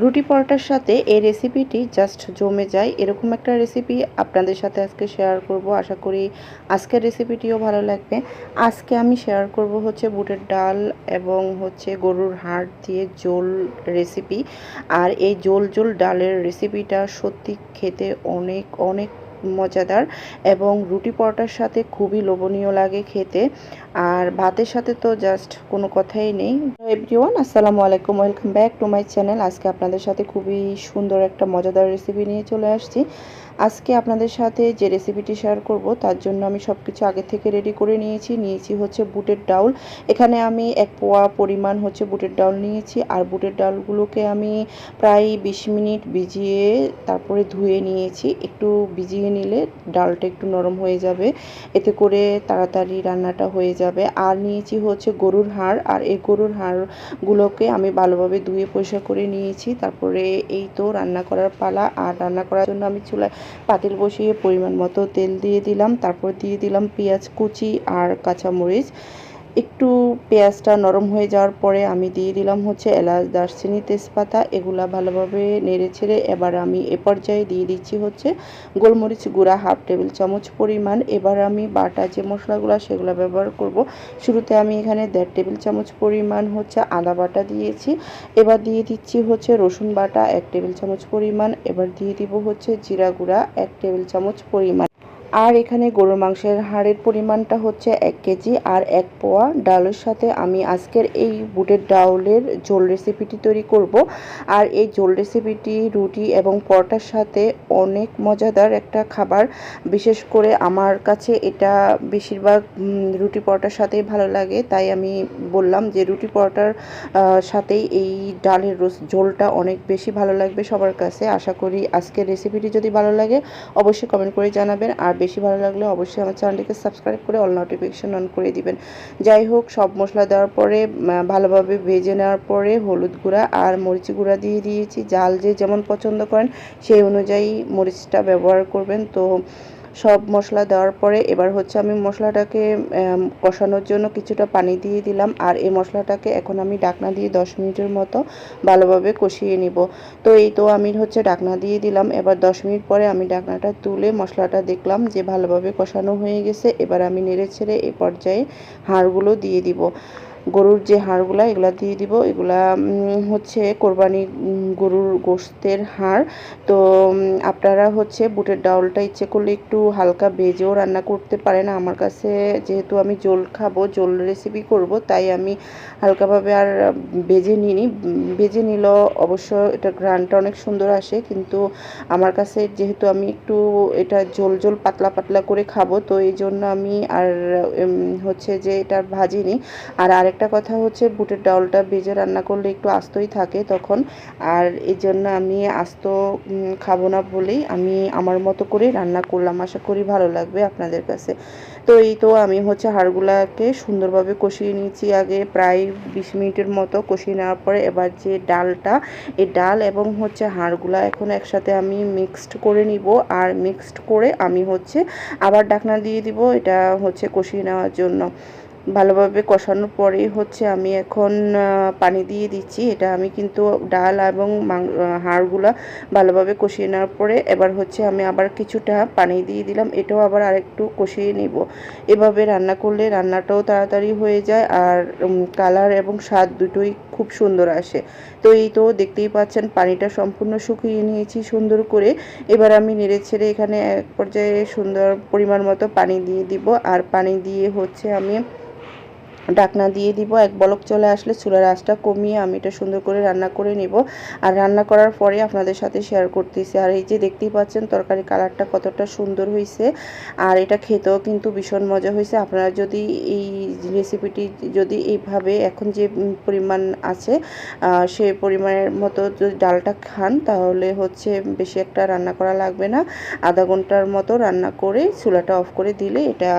রুটি পরোটার সাথে এই রেসিপিটি জাস্ট জমে যায়। এরকম একটা রেসিপি আপনাদের সাথে আজকে শেয়ার করব। আশা করি আজকের রেসিপিটিও ভালো লাগবে। আজকে আমি শেয়ার করব হচ্ছে বুটের ডাল এবং হচ্ছে গরুর হাড় দিয়ে জোল রেসিপি আর এই জোল জোল ডালের রেসিপিটা সত্যি খেতে অনেক অনেক মজাদার এবং রুটি পরোটার সাথে খুবই লোভনীয় লাগে খেতে। আর ভাতের সাথে তো জাস্ট কোনো কথাই নেই। এভরিওয়ান আসসালামু আলাইকুম welcome back to my channel আজকে আপনাদের সাথে খুবই সুন্দর একটা মজাদার রেসিপি নিয়ে চলে আসছি। আজকে আপনাদের সাথে যে রেসিপিটি শেয়ার করব, তার জন্য আমি সব কিছু আগে থেকে রেডি করে নিয়েছি। নিয়েছি হচ্ছে বুটের ডাউল। এখানে আমি এক পোয়া পরিমাণ হচ্ছে বুটের ডাউল নিয়েছি। আর বুটের ডাউলগুলোকে আমি প্রায় বিশ মিনিট ভিজিয়ে তারপরে ধুয়ে নিয়েছি। একটু ভিজিয়ে নিলে ডালটা একটু নরম হয়ে যাবে। এতে করে তাড়াতাড়ি রান্নাটা হয়ে যাবে। আর নিয়েছি হচ্ছে গরুর হাড়। আর এই গরুর হাড়গুলোকে আমি ভালোভাবে ধুয়ে পরিষ্কার করে নিয়েছি। তারপরে এই তো রান্না করার পালা। আর রান্না করার জন্য আমি চুলায় পাতিল বসিয়ে পরিমাণ মতো তেল দিয়ে দিলাম। তারপর দিয়ে দিলাম পেঁয়াজ কুচি আর কাঁচামরিচ। একটু পেঁয়াজটা নরম হয়ে যাওয়ার পরে আমি দিয়ে দিলাম হচ্ছে এলাচ, দারচিনি, তেজপাতা, এগুলা ভালোভাবে নেড়ে ছেড়ে এবার আমি এ পর্যায়ে দিয়ে দিচ্ছি হচ্ছে গোলমরিচ গুঁড়া হাফ টেবিল চামচ পরিমাণ। এবার আমি বাটা যে মশলাগুলো সেগুলো ব্যবহার করব, শুরুতে আমি এখানে দেড় টেবিল চামচ পরিমাণ হচ্ছে আদা বাটা দিয়েছি। এবার দিয়ে দিচ্ছি হচ্ছে রসুন বাটা এক টেবিল চামচ পরিমাণ। এবার দিয়ে দিব হচ্ছে জিরা গুঁড়া এক টেবিল চামচ পরিমাণ। আর এখানে গরুর মাংসের হাড়ের পরিমাণটা হচ্ছে এক কেজি আর এক পোয়া। ডালের সাথে আমি আজকের এই বুটের ডাউলের ঝোল রেসিপিটি তৈরি করব। আর এই ঝোল রেসিপিটি রুটি এবং পরোটার সাথে অনেক মজাদার একটা খাবার। বিশেষ করে আমার কাছে এটা বেশিরভাগ রুটি পরোটার সাথেই ভালো লাগে। তাই আমি বললাম যে রুটি পরোটার সাথেই এই ডালের রোস ঝোলটা অনেক বেশি ভালো লাগবে সবার কাছে। আশা করি আজকের রেসিপিটি যদি ভালো লাগে, অবশ্যই কমেন্ট করে জানাবেন। আর বেশি ভালো লাগলে অবশ্যই আমার চ্যানেলটিকে সাবস্ক্রাইব করে অল নোটিফিকেশন অন করে দিবেন। যাই হোক, সব মশলা দেওয়ার পরে ভালোভাবে ভেজে নেওয়ার পরে হলুদ গুঁড়া আর মরিচ গুঁড়া দিয়ে দিয়েছি। জাল যে যেমন পছন্দ করেন, সেই অনুযায়ী মরিচটা ব্যবহার করবেন। তো সব মশলা দেওয়ার পরে এবার হচ্ছে আমি মশলাটাকে কষানোর জন্য কিছুটা পানি দিয়ে দিলাম। আর এই মশলাটাকে এখন আমি ডাকনা দিয়ে দশ মিনিটের মতো ভালোভাবে কষিয়ে নিব। তো এই তো আমি হচ্ছে ডাকনা দিয়ে দিলাম। এবার দশ মিনিট পরে আমি ডাকনাটা তুলে মশলাটা দেখলাম যে ভালোভাবে কষানো হয়ে গেছে। এবার আমি নেড়ে ছেড়ে এই পর্যায়ে হাড়গুলো দিয়ে দিব। গরুর যে হাড়গুলা, এগুলা দিয়ে দিব। এগুলা হচ্ছে কোরবানি গরুর গোস্তের হাড়। তো আপনারা হচ্ছে বুটের ডাউলটা ইচ্ছে করলে একটু হালকা ভেজেও রান্না করতে পারেন। আমার কাছে যেহেতু আমি জোল খাব, জোল রেসিপি করব, তাই আমি হালকাভাবে আর ভেজে নিইনি। ভেজে নিল অবশ্য এটা গ্রানটা অনেক সুন্দর আসে, কিন্তু আমার কাছে যেহেতু আমি একটু এটা জোল জোল পাতলা পাতলা করে খাব, তো এই জন্য আমি আর হচ্ছে যে এটা ভাজিনি। আর আর আরেকটা কথা হচ্ছে, বুটের ডাউলটা ভেজে রান্না করলে একটু আস্তই থাকে তখন। আর এই জন্য আমি আস্ত খাব না বলেই আমি আমার মতো করে রান্না করলাম। আশা করি ভালো লাগবে আপনাদের কাছে। তো এই তো আমি হচ্ছে হাড়গুলাকে সুন্দরভাবে কষিয়ে নিয়েছি আগে। প্রায় বিশ মিনিটের মতো কষিয়ে নেওয়ার পরে এবার যে ডালটা, এই ডাল এবং হচ্ছে হাড়গুলা এখন একসাথে আমি মিক্সড করে নিব। আর মিক্সড করে আমি হচ্ছে আবার ডাকনা দিয়ে দিব এটা হচ্ছে কষিয়ে নেওয়ার জন্য। ভালোভাবে কষানোর পরেই হচ্ছে আমি এখন পানি দিয়ে দিচ্ছি। এটা আমি কিন্তু ডাল এবং হাড়গুলা ভালোভাবে কষিয়ে নেওয়ার পরে এবার হচ্ছে আমি আবার কিছুটা পানি দিয়ে দিলাম। এটাও আবার আরেকটু কষিয়ে নিব। এভাবে রান্না করলে রান্নাটাও তাড়াতাড়ি হয়ে যায় আর কালার এবং স্বাদ দুটোই খুব সুন্দর আসে। তো এই তো দেখতেই পাচ্ছেন, পানিটা সম্পূর্ণ শুকিয়ে নিয়েছি সুন্দর করে। এবার আমি নেড়ে ছেড়ে এখানে এক পর্যায়ে সুন্দর পরিমাণ মতো পানি দিয়ে দিব। আর পানি দিয়ে হচ্ছে আমি ডাকনা দিয়ে দিব, এক বলক চলে আসলে চুলার আঁচটা কমিয়ে আমি এটা সুন্দর করে রান্না করে নিব। আর রান্না করার পরে আপনাদের সাথে শেয়ার করতেছি। আর এই যে দেখতেই পাচ্ছেন তরকারি কালারটা কতটা সুন্দর হয়েছে। আর এটা খেতেও কিন্তু ভীষণ মজা হয়েছে। আপনারা যদি এই রেসিপিটি যদি এইভাবে এখন যে পরিমাণ আছে সে পরিমাণের মতো যদি ডালটা খান, তাহলে হচ্ছে বেশি একটা রান্না করা লাগবে না। আধা ঘণ্টার মতো রান্না করে চুলাটা অফ করে দিলে এটা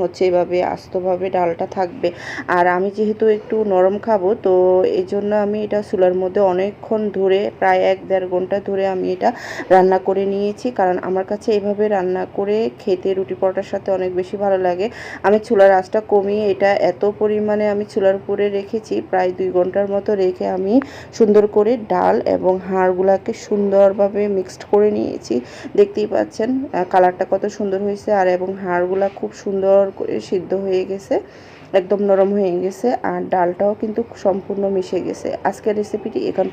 হচ্ছে এভাবে আস্তভাবে ডালটা থাকবে। আর আমি যেহেতু একটু নরম খাব, তো এই জন্য আমি এটা চুলার মধ্যে অনেকক্ষণ ধরে, প্রায় এক দেড় ঘণ্টা ধরে আমি এটা রান্না করে নিয়েছি। কারণ আমার কাছে এভাবে রান্না করে খেতে রুটি পরোটার সাথে অনেক বেশি ভালো লাগে। আমি চুলার আঁচটা কমিয়ে এটা এত পরিমাণে আমি চুলার উপরে রেখেছি, প্রায় দুই ঘণ্টার মতো রেখে আমি সুন্দর করে ডাল এবং হাড়গুলাকে সুন্দরভাবে মিক্সড করে নিয়েছি। দেখতেই পাচ্ছেন কালারটা কত সুন্দর হয়েছে আর এবং হাড়গুলা খুব সুন্দর করে সিদ্ধ হয়ে গেছে। একদম নরম হয়ে গেছে আর ডালটাও কিন্তু সম্পূর্ণ মিশে গেছে। আজকের রেসিপিটি এখান